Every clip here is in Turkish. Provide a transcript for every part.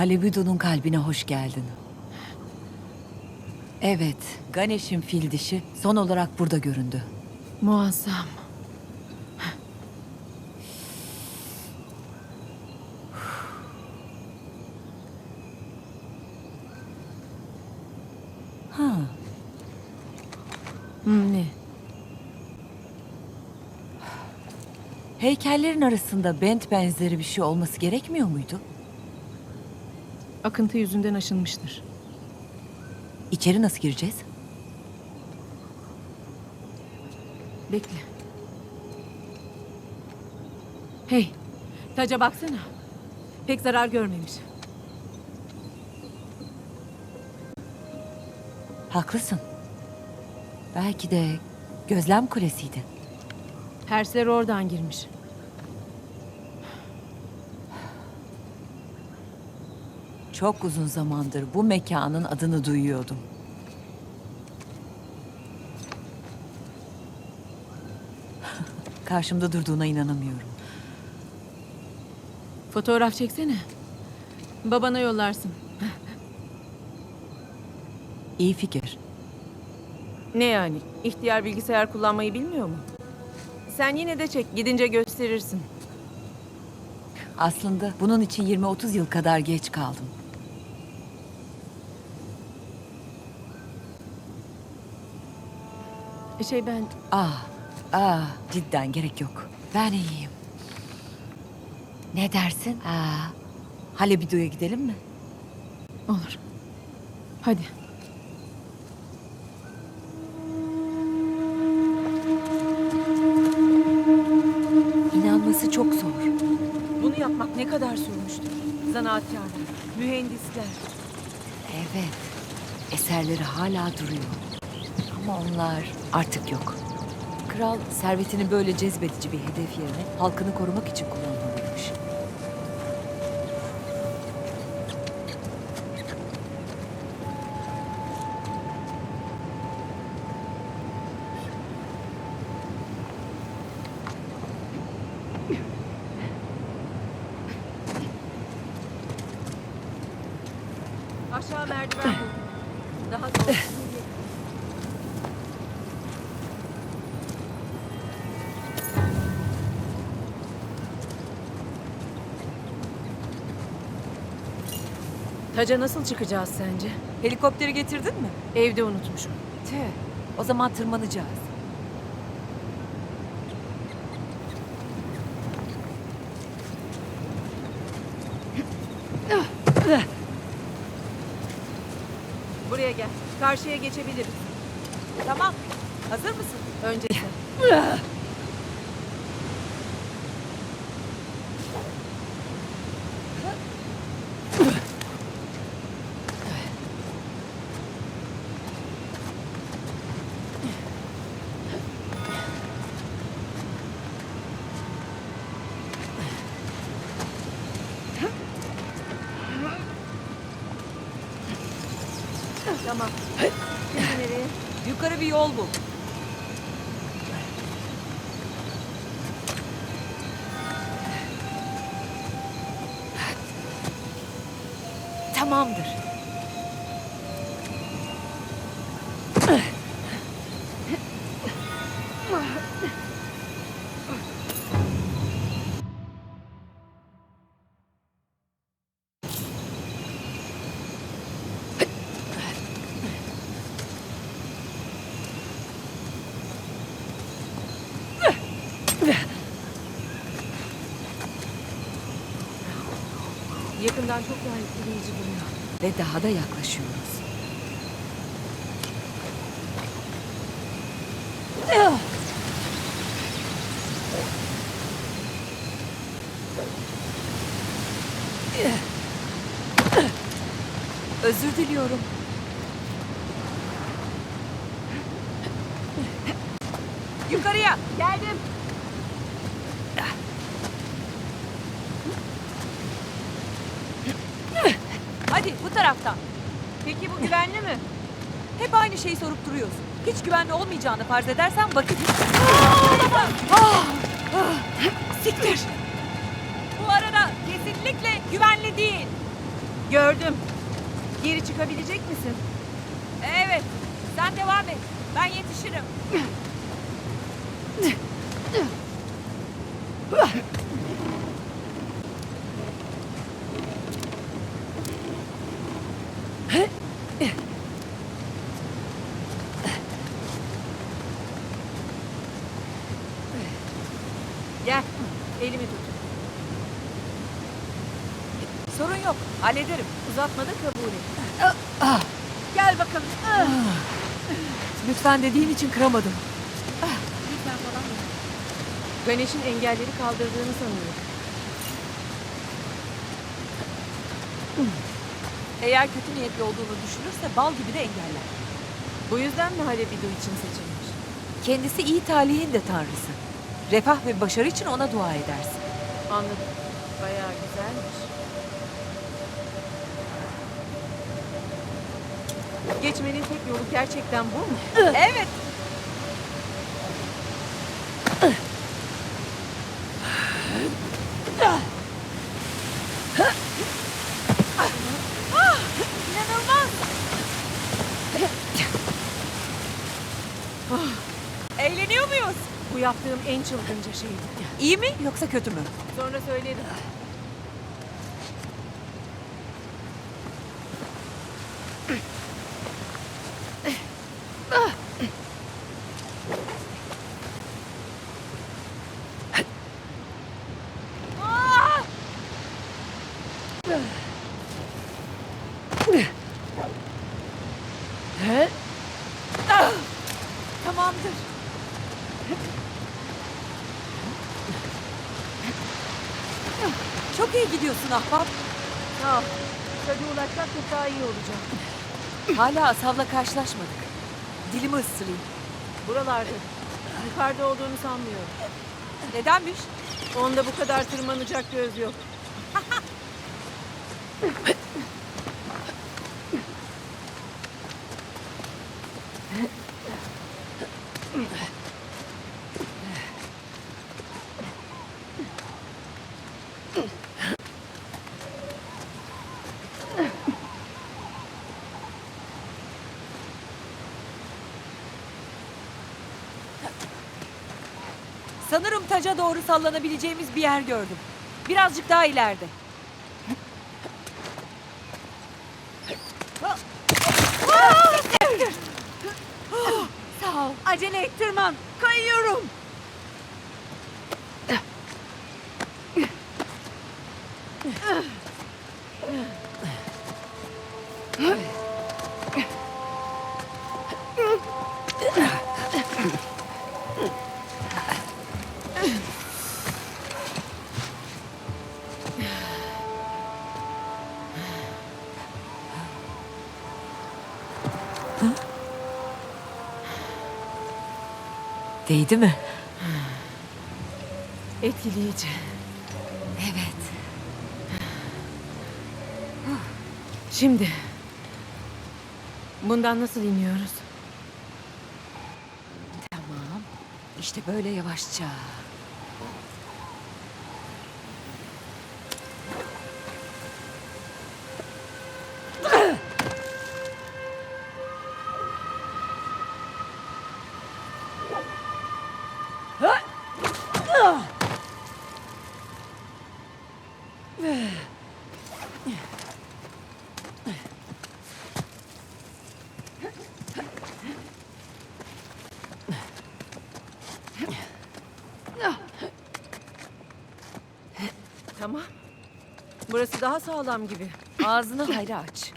Halebidu'nun kalbine hoş geldin. Evet, Ganesh'in fil dişi son olarak burada göründü. Muazzam. Ha, Hmm, ne? heykellerin arasında bent benzeri bir şey olması gerekmiyor muydu? Akıntı yüzünden aşınmıştır. İçeri nasıl gireceğiz? Bekle. Hey, taca baksana. Pek zarar görmemiş. Haklısın. Belki de gözlem kulesiydi. Hersler oradan girmiş. Çok uzun zamandır bu mekanın adını duyuyordum. Karşımda durduğuna inanamıyorum. Fotoğraf çeksene. Babana yollarsın. İyi fikir. Ne yani? İhtiyar bilgisayar kullanmayı bilmiyor mu? Sen yine de çek, gidince gösterirsin. Aslında bunun için 20-30 yıl kadar geç kaldım. Şey ben... Ah, ah, cidden gerek yok. Ben iyiyim. Ne dersin? Aa, Halebidu'ya gidelim mi? Olur. Hadi. İnanması çok zor. Bunu yapmak ne kadar sürmüştür? Zanaatkarlar, mühendisler. Evet, eserleri hala duruyor. Ama onlar artık yok. Kral servetini böyle cezbedici bir hedef yerine halkını korumak için kullanmalıymış. Aşağı merdiven buldum. Daha zor. Taca nasıl çıkacağız sence? Helikopteri getirdin mi? Evde unutmuşum. Tüh, o zaman tırmanacağız. Buraya gel. Karşıya geçebiliriz. Tamam, hazır mısın? Önce Tamam. Nereye? Yukarı bir yol bul. Yakından çok daha etkileyici duruyor. Ve daha da yaklaşıyoruz. Özür diliyorum. Yukarıya. Geldim. Hadi bu taraftan. Peki bu güvenli mi? Şeyi sorup duruyorsun. Hiç güvenli olmayacağını farz edersen vakit... Ah! Ah! Siktir! Bu arada kesinlikle güvenli değil. Gördüm. Geri çıkabilecek misin? Evet. Sen devam et. Ben yetişirim. Gel. Elimi tut. Sorun yok. Hallederim. Uzatma da kabul et. Gel bakalım. Lütfen dediğin için kıramadım. Lütfen falan mı? Ganesh'in engelleri kaldırdığını sanıyorum. Eğer kötü niyetli olduğunu düşünürse bal gibi de engeller. Bu yüzden mi Halebidu için seçilmiş? Kendisi iyi talihin de tanrısı. Refah ve başarı için ona dua edersin. Anladım. Bayağı güzelmiş. Geçmenin tek yolu gerçekten bu mu? evet. İnanılmaz. Eğleniyor muyuz? Bu yaptığım en çılgınca şeydi. İyi mi yoksa kötü mü? Sonra söylerim. Tamamdır. Çok iyi gidiyorsun ahbap. Sağ ol. Tabii ulaşmak çok daha iyi olacak. Hala Asav'la karşılaşmadık. Dilimi ısırayım. Buralarda. Yukarıda olduğunu sanmıyorum. Nedenmiş? Onda bu kadar tırmanacak göz yok. Sanırım taca doğru sallanabileceğimiz bir yer gördüm. Birazcık daha ileride. Sağ ol. Acele et tırman. Kayıyorum. Değdi mi? Etkileyici. Evet. Şimdi. Bundan nasıl iniyoruz? Tamam. İşte böyle yavaşça. Burası daha sağlam gibi. Ağzını hayra aç.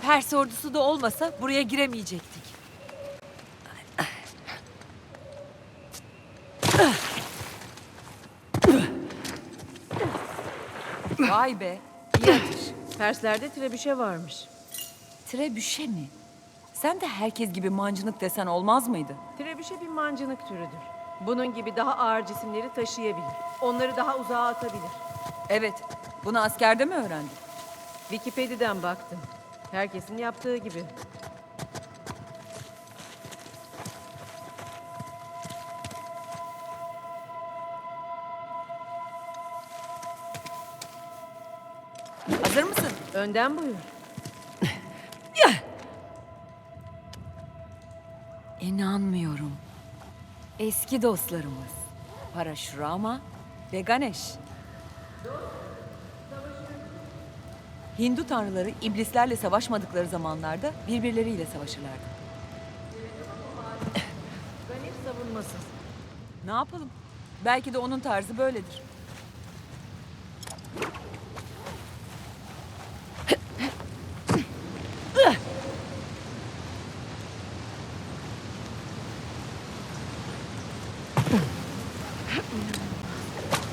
Pers ordusu da olmasa buraya giremeyecektik. Vay be. iyi atış. Terslerde trebüşe varmış. Trebüşe mi? Sen de herkes gibi mancınık desen olmaz mıydı? Trebüşe bir mancınık türüdür. Bunun gibi daha ağır cisimleri taşıyabilir. Onları daha uzağa atabilir. Evet, bunu askerde mi öğrendin? Wikipedia'dan baktım. Herkesin yaptığı gibi. Hazır mısın? Önden buyur. İnanmıyorum. Eski dostlarımız. Paraşurama ve Ganesh. Hindu tanrıları iblislerle savaşmadıkları zamanlarda birbirleriyle savaşırlardı. Ganesh savunmasız. Ne yapalım? Belki de onun tarzı böyledir.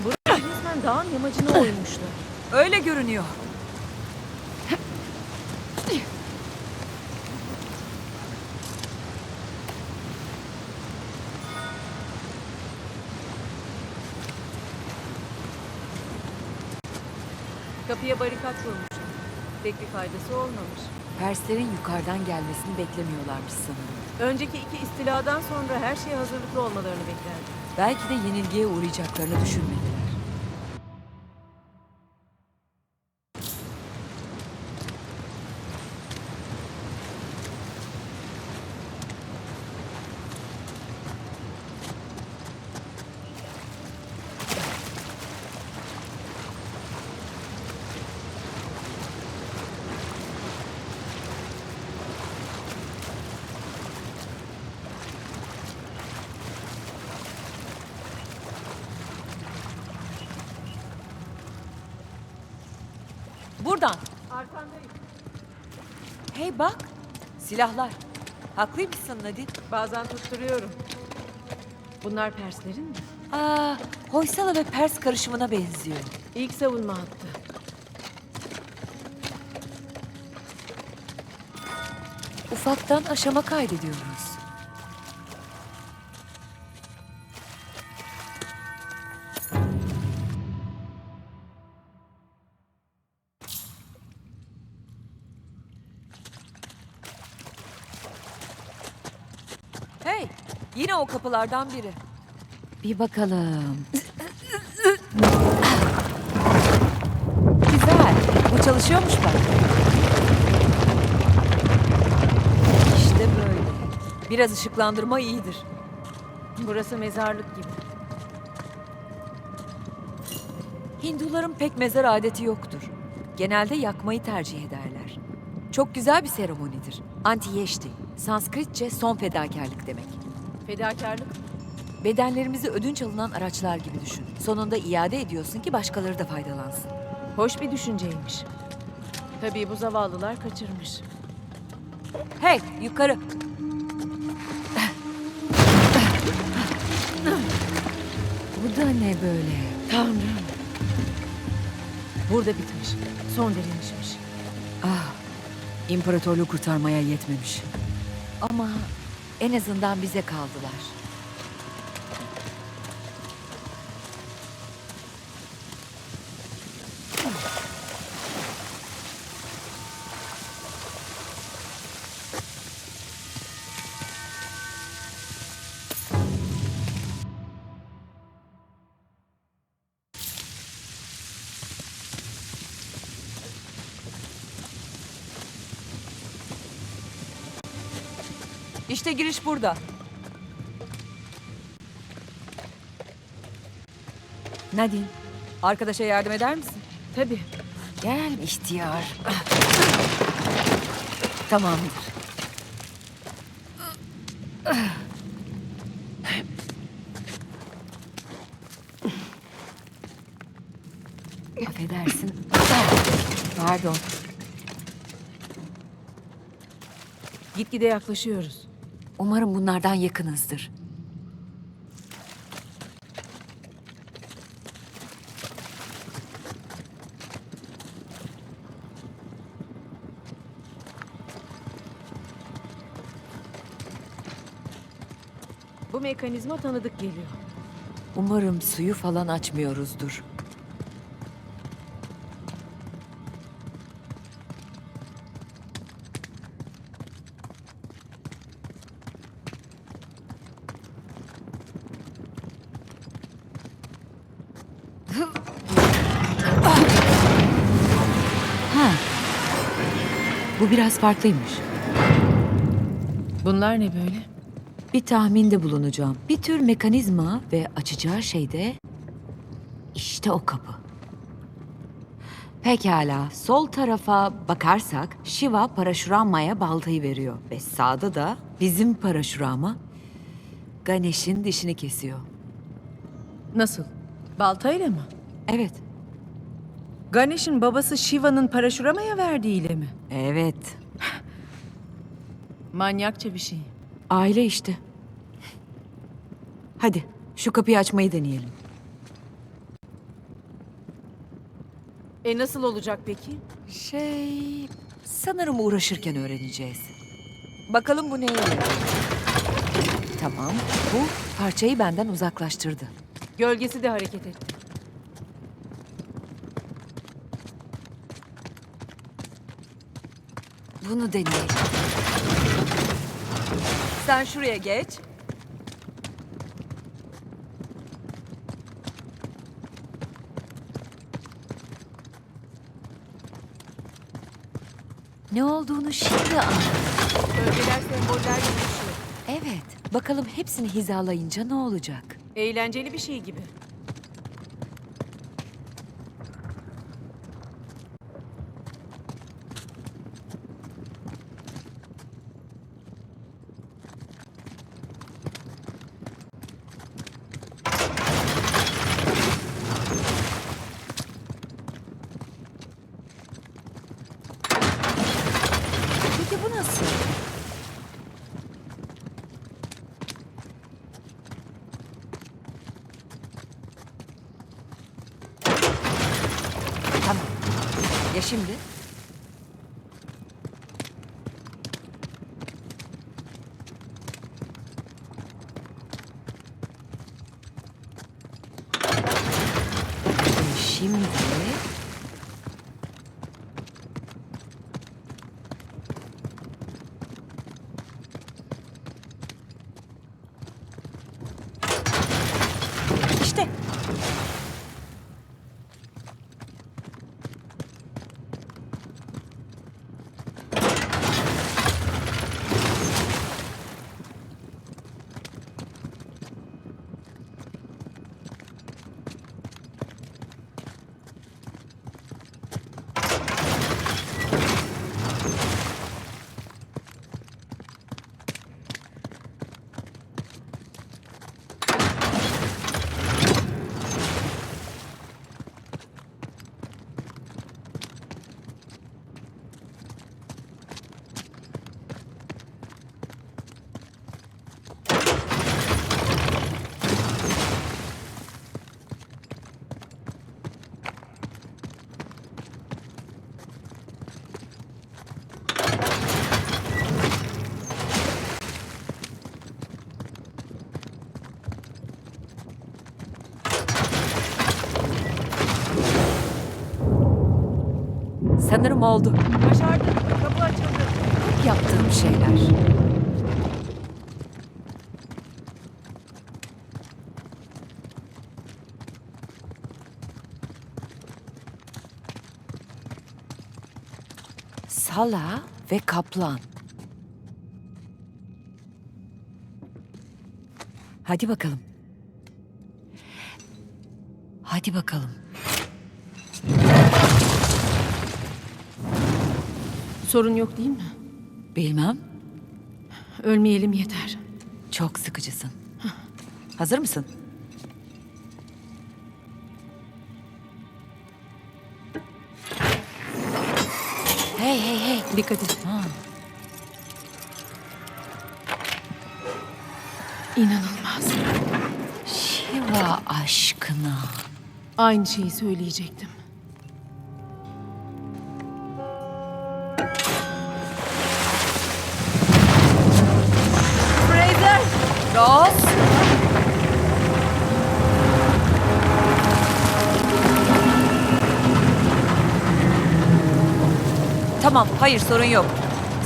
Burada yamacına oymuşlar. Öyle görünüyor. Kapıya barikat kurmuşlar. Pek bir faydası olmamış. Perslerin yukarıdan gelmesini beklemiyorlarmış sanırım. Önceki iki istiladan sonra her şeye hazırlıklı olmalarını beklerdim. Belki de yenilgiye uğrayacaklarını düşünmediler. Buradan. Arkandayım. Hey bak. Silahlar. Haklıymışsın Nadine. Bazen tutturuyorum. Bunlar Perslerin mi? Aa, Hoysala ve Pers karışımına benziyor. İlk savunma hattı. Ufaktan aşama kaydediyoruz. Kapılardan biri. Bir bakalım. Güzel. Bu çalışıyormuş bak. İşte böyle. Biraz ışıklandırma iyidir. Burası mezarlık gibi. Hinduların pek mezar adeti yoktur. Genelde yakmayı tercih ederler. Çok güzel bir seremonidir. Antiyeşti. Sanskritçe son fedakarlık demek. Fedakarlık. Bedenlerimizi ödünç alınan araçlar gibi düşün. Sonunda iade ediyorsun ki başkaları da faydalansın. Hoş bir düşünceymiş. Tabii bu zavallılar kaçırmış. Hey, yukarı. Bu da ne böyle? Tanrım. Burada bitmiş. Son direnişmiş. Ah, imparatorluğu kurtarmaya yetmemiş. Ama en azından bize kaldılar. İşte giriş burada. Nadine, arkadaşa yardım eder misin? Tabii. Gel ihtiyar. Tamamdır. Affedersin. Pardon. Gitgide yaklaşıyoruz. Umarım bunlardan yakınızdır. Bu mekanizma tanıdık geliyor. Umarım suyu falan açmıyoruzdur. Bu biraz farklıymış. Bunlar ne böyle? Bir tahminde bulunacağım. Bir tür mekanizma ve açacağı şey de işte o kapı. Pekala, sol tarafa bakarsak Shiva Parashurama'ya baltayı veriyor ve sağda da bizim Parashurama Ganesh'in dişini kesiyor. Nasıl? Baltayla mı? Evet, Ganesh'in babası Shiva'nın Parashurama'ya verdiğiyle mi? evet. Manyakça bir şey. Aile işte. Hadi şu kapıyı açmayı deneyelim. E nasıl olacak peki? Şey, sanırım uğraşırken öğreneceğiz. Bakalım bu neye. Tamam, bu parçayı benden uzaklaştırdı. Gölgesi de hareket etti. Bunu deneyelim. Sen şuraya geç. Ne olduğunu şimdi anladım. Gölgeler semboller dönüşüyor. Evet, bakalım hepsini hizalayınca ne olacak? Eğlenceli bir şey gibi. Peki bu nasıl? Tamam. Ya şimdi? E Şimdi işte. Sanırım oldu. Başardık. Kapı açıldı. Hep yaptığım şeyler. Sala ve kaplan. Hadi bakalım. Hadi bakalım. Sorun yok değil mi? Bilmem. Ölmeyelim yeter. Çok sıkıcısın. Hazır mısın? Hey hey hey. Dikkat et. Ha, İnanılmaz. Shiva aşkına. Aynı şeyi söyleyecektim. Tamam, hayır sorun yok.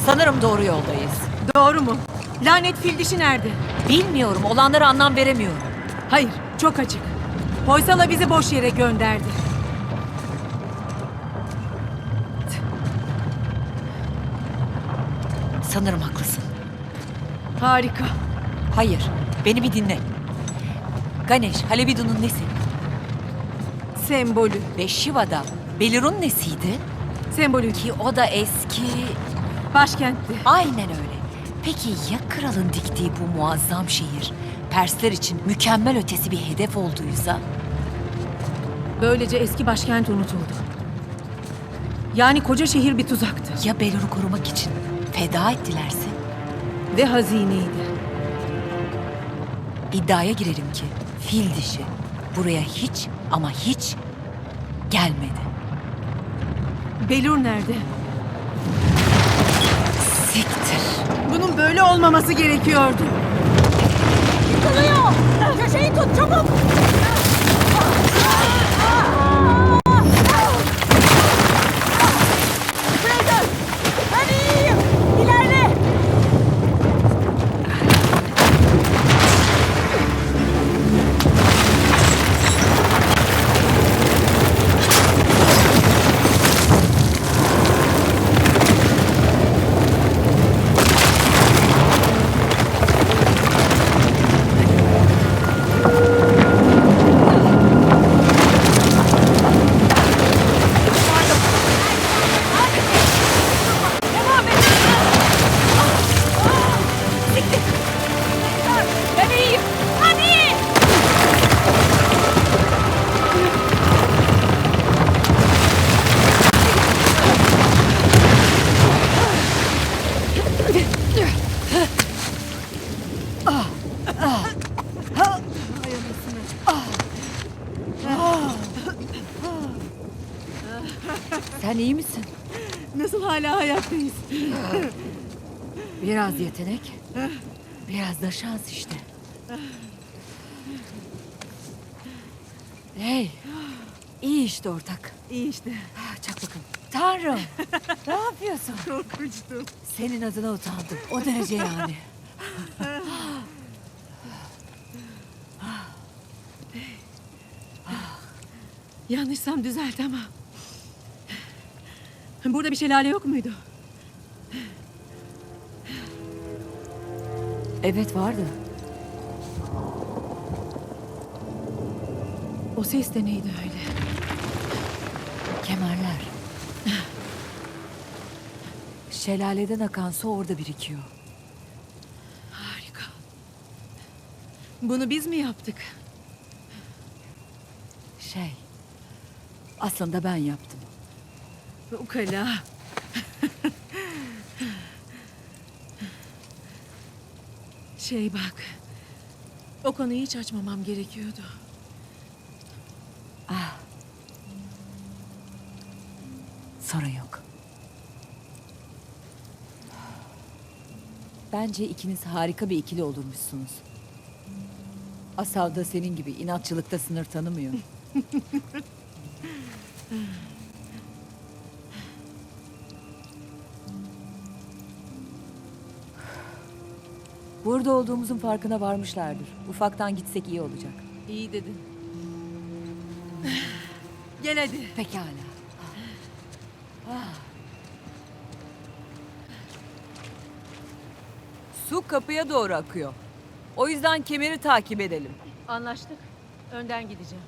Sanırım doğru yoldayız. Doğru mu? Lanet fil dişi nerede? Bilmiyorum, olanlara anlam veremiyorum. Hayır, çok açık. Hoysala bizi boş yere gönderdi. Sanırım haklısın. Harika. Hayır, beni bir dinle. Ganesh, Halebidu'nun nesi? Sembolü. Ve Shiva'da Belir'un nesiydi? Sembolü. Ki o da eski... Başkentti. Aynen öyle. Peki ya kralın diktiği bu muazzam şehir Persler için mükemmel ötesi bir hedef olduysa? Böylece eski başkent unutuldu. Yani koca şehir bir tuzaktı. Ya Belir'i korumak için feda ettilerse? Ve hazineydi. İddiaya girerim ki fil dişi buraya hiç ama hiç gelmedi. Belur nerede? Siktir. Bunun böyle olmaması gerekiyordu. Köşeyi tut çabuk. Biraz yetenek, biraz da şans işte. Hey, iyi işte ortak. İyi işte. Ah, Çak bakalım. Tanrım, ne yapıyorsun? Korkunçtu. Senin adına utandım. O derece yani. Yanlışsam düzelt ama. Burada bir şelale yok muydu? Evet vardı. O ses de neydi öyle? Kemerler. Şelaleden akan su orada birikiyor. Harika. Bunu biz mi yaptık? Şey, aslında ben yaptım. Ukala. Şey bak. O konuyu hiç açmamam gerekiyordu. Sorun yok. Bence ikiniz harika bir ikili olurmuşsunuz. Asav da senin gibi inatçılıkta sınır tanımıyor. Burada olduğumuzun farkına varmışlardır. Ufaktan gitsek iyi olacak. İyi dedin. Gel hadi. Pekala. Su kapıya doğru akıyor. O yüzden kemeri takip edelim. Anlaştık. Önden gideceğim.